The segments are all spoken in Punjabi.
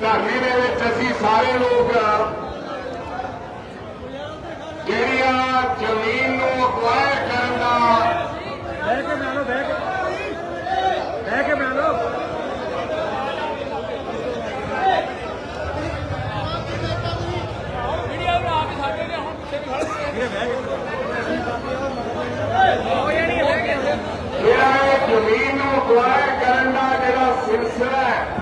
ਧਰਨੇ ਦੇ ਵਿੱਚ ਅਸੀਂ ਸਾਰੇ ਲੋਕ ਜਿਹੜੀ ਆ ਜ਼ਮੀਨ ਨੂੰ ਅਕਵਾਇਰ ਕਰਨ ਦਾ ਬਹਿ ਕੇ ਬਣਾ ਲਓ ਬਹਿ ਕੇ। ਬਹਿ ਕੇ ਬਣਾ ਲਓ। ਵੀਡੀਓ ਬਣਾ ਕੇ ਸਾਡੇ ਨੇ ਹੁਣ ਪਿੱਛੇ ਵੀ ਖੜੇ ਵੀਰੇ ਬਹਿ ਕੇ। ਹੋ ਜਾਣੀ ਹੈ ਜਿਹੜਾ ਜ਼ਮੀਨ ਨੂੰ ਅਕਵਾਇਰ ਕਰਨ ਦਾ ਜਿਹੜਾ ਸਿਲਸਿਲਾ ਹੈ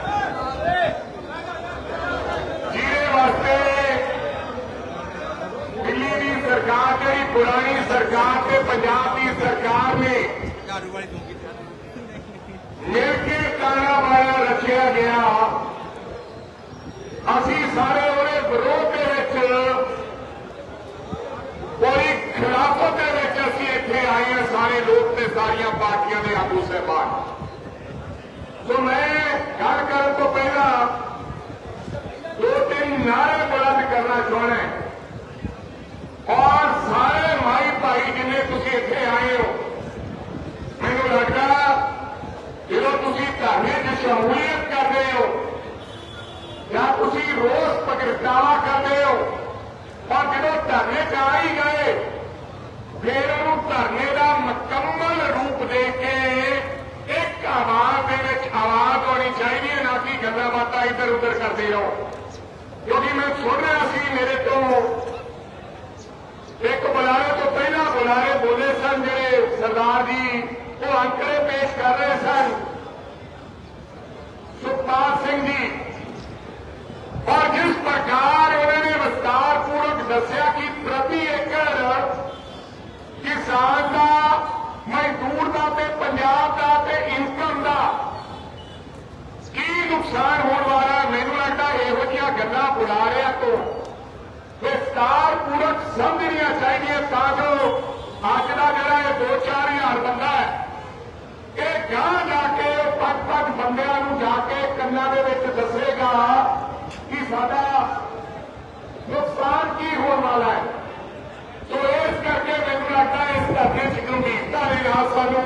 ਸਰਕਾਰ ਜਿਹੜੀ ਪੁਰਾਣੀ ਸਰਕਾਰ ਤੇ ਪੰਜਾਬ ਦੀ ਸਰਕਾਰ ਨੇ ਝਾੜੂ ਵਾਲੀ ਤੂੰ ਕੀਤੀ ਵਾਲਾ ਰਚਿਆ ਗਿਆ। ਅਸੀਂ ਸਾਰੇ ਉਹਦੇ ਵਿਰੋਧ ਦੇ ਵਿੱਚ ਕੋਈ ਖਿਲਾਫਤ ਦੇ ਵਿੱਚ ਅਸੀਂ ਇੱਥੇ ਆਏ ਹਾਂ, ਸਾਰੇ ਲੋਕ ਤੇ ਸਾਰੀਆਂ ਪਾਰਟੀਆਂ ਦੇ ਆਗੂ ਸਹਿਬਾਨ। ਸੋ ਮੈਂ ਗੱਲ ਕਰਨ ਤੋਂ ਪਹਿਲਾਂ ਦੋ ਤਿੰਨ ਨਾਰੇ ਬੁਲੰਦ ਕਰਨਾ ਚਾਹੁੰਦਾ ਹਾਂ। ਔਰ ਸਾਰੇ ਮਾਈ ਭਾਈ ਜਿੰਨੇ ਤੁਸੀਂ ਇੱਥੇ ਆਏ ਹੋ ਮੈਨੂੰ ਲੱਗਦਾ ਜਦੋਂ ਤੁਸੀਂ ਧਰਨੇ 'ਚ ਸ਼ਮੂਲੀਅਤ ਕਰਦੇ ਹੋ, ਜਾਂ ਤੁਸੀਂ ਰੋਸ ਪ੍ਰਗਟਾਵਾ ਕਰਦੇ ਹੋ, ਪਰ ਜਦੋਂ ਧਰਨੇ 'ਚ ਆ ਹੀ ਗਏ, ਫਿਰ ਉਹਨੂੰ ਧਰਨੇ ਦਾ ਮੁਕੰਮਲ ਰੂਪ ਦੇ ਕੇ ਇੱਕ ਆਵਾਜ਼ ਦੇ ਵਿੱਚ ਆਵਾਜ਼ ਹੋਣੀ ਚਾਹੀਦੀ ਹੈ, ਨਾ ਕਿ ਗੱਲਾਂ ਬਾਤਾਂ ਇੱਧਰ ਉੱਧਰ ਕਰਦੇ ਰਹੋ। ਕਿਉਂਕਿ ਮੈਂ ਸੁਣ ਰਿਹਾ ਸੀ ਮੇਰੇ ਤੋਂ, ਇੱਕ ਬੁਲਾਰੇ ਤੋਂ ਪਹਿਲਾਂ ਬੁਲਾਰੇ ਬੋਲੇ ਸਨ, ਜਿਹੜੇ ਸਰਦਾਰ ਜੀ ਉਹ ਅੰਕੜੇ ਪੇਸ਼ ਕਰ ਰਹੇ ਸਨ। ਦੱਸਿਆ ਕਿ ਪ੍ਰਤੀ ਏਕੜ ਕਿਸਾਨ ਦਾ, ਮਜ਼ਦੂਰ ਦਾ ਤੇ ਪੰਜਾਬ ਦਾ ਤੇ ਇਨਕਮ ਦਾ ਕੀ ਨੁਕਸਾਨ ਹੋਣ ਵਾਲਾ ਮੈਨੂੰ ਲੱਗਦਾ ਇਹੋ ਜਿਹੀਆਂ ਗੱਲਾਂ ਬੁਲਾਰਿਆਂ ਤੋਂ ਵਿਸਤਾਰ ਪੂਰਕ ਸਮਝਣੀਆਂ ਚਾਹੀਦੀਆਂ ਤਾਂ ਜੋ ਅੱਜ ਦਾ ਜਿਹੜਾ ਇਹ 2-4000 ਬੰਦਾ ਹੈ, ਇਹ ਗਾਂ ਜਾ ਕੇ ਪੰਜ ਪੰਜ ਬੰਦਿਆਂ ਨੂੰ ਜਾ ਕੇ ਕੰਨਾਂ ਦੇ ਵਿੱਚ ਦੱਸੇਗਾ ਕਿ ਸਾਡਾ ਨੁਕਸਾਨ ਕੀ ਹੋਣ ਵਾਲਾ ਹੈ ਸੋ ਇਸ ਕਰਕੇ ਮੈਨੂੰ ਲੱਗਦਾ ਹੈ ਇਸ ਧਰਨੇ ਚ ਗੰਭੀਰਤਾ ਦੇ ਨਾਲ ਸਾਨੂੰ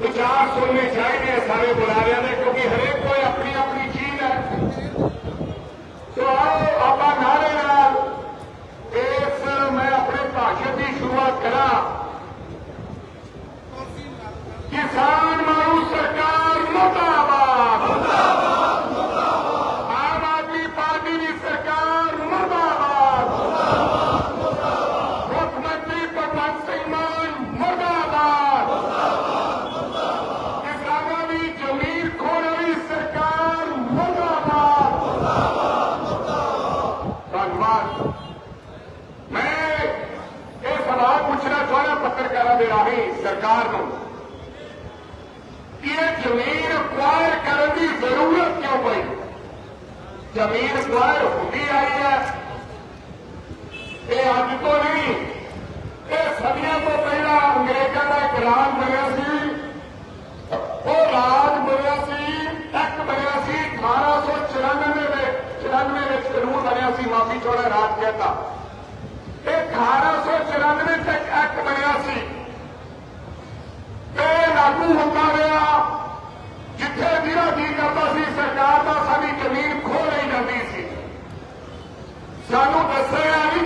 ਵਿਚਾਰ ਸੁਣਨੇ ਚਾਹੀਦੇ ਆ ਸਾਰੇ ਬੁਲਾਰਿਆਂ ਦੇ ਕਿਉਂਕਿ ਹਰੇਕ ਕੋਈ ਆਪਣੀ ਆਪਣੀ ਚੀਜ਼ ਹੈ ਸੋ ਆਓ ਆਪਾਂ ਨਾਰੇ ਨਾਲ ਇਸ ਮੈਂ ਆਪਣੇ ਭਾਸ਼ਣ ਦੀ ਸ਼ੁਰੂਆਤ ਕਰਾਂ ਕਿਸਾਨ ਮਾਰੂ ਸਰਕਾਰ ਮੁਰਦਾਬਾਦ ਮੁਰਦਾਬਾਦ ਮੁਰਦਾਬਾਦ ਆਮ ਆਦਮੀ ਪਾਰਟੀ ਦੀ ਸਰਕਾਰ ਮੁਰਦਾਬਾਦ ਮੁਰਦਾਬਾਦ ਮੁਰਦਾਬਾਦ ਮੁੱਖ ਮੰਤਰੀ ਭਗਵੰਤ ਸਿੰਘ ਮਾਨ ਮੁਰਦਾਬਾਦ ਮੁਰਦਾਬਾਦ ਕਿਸਾਨਾਂ ਦੀ ਜ਼ਮੀਨ ਖੋਣ ਵਾਲੀ ਸਰਕਾਰ ਮੁਰਦਾਬਾਦ ਧੰਨਵਾਦ ਮੈਂ ਇਹ ਸਵਾਲ ਪੁੱਛਣਾ ਚਾਹੁੰਦਾ ਪੱਤਰਕਾਰਾਂ ਦੇ ਰਾਹੀਂ ਸਰਕਾਰ ਨੂੰ ਕਿ ਇਹ ਜ਼ਮੀਨ ਅਕਵਾਇਰ ਕਰਨ ਦੀ ਜ਼ਰੂਰਤ ਕਿਉਂ ਪਈ? ਜ਼ਮੀਨ ਅਕਵਾਇਰ ਹੁੰਦੀ ਆਈ ਹੈ। ਇਹ ਅੱਜ ਤੋਂ ਨਹੀਂ, ਇਹ ਸਦੀਆਂ ਤੋਂ ਪਹਿਲਾਂ ਅੰਗਰੇਜ਼ਾਂ ਦਾ ਇੱਕ ਰਾਜ ਬਣਿਆ ਸੀ। ਉਹ ਰਾਜ ਬਣਿਆ ਸੀ ਐਕਟ ਬਣਿਆ ਸੀ 1894 ਵਿੱਚ 94 ਵਿੱਚ ਕਾਨੂੰਨ ਬਣਿਆ ਸੀ, ਮਾਫੀ ਚੋੜਾ ਰਾਜ ਕਹਿੰਦਾ ਇਹ 1894 ਤੱਕ ਐਕਟ ਬਣਿਆ ਸੀ। ਲਾਗੂ ਹੁੰਦਾ ਰਿਹਾ। ਜਿੱਥੇ ਜਿਹੜਾ ਜੀ ਕਰਦਾ ਸੀ, ਸਰਕਾਰ ਦਾ ਸਾਡੀ ਜ਼ਮੀਨ ਖੋਹ ਲਈ ਜਾਂਦੀ ਸੀ। ਸਾਨੂੰ ਦੱਸਿਆ ਨਹੀਂ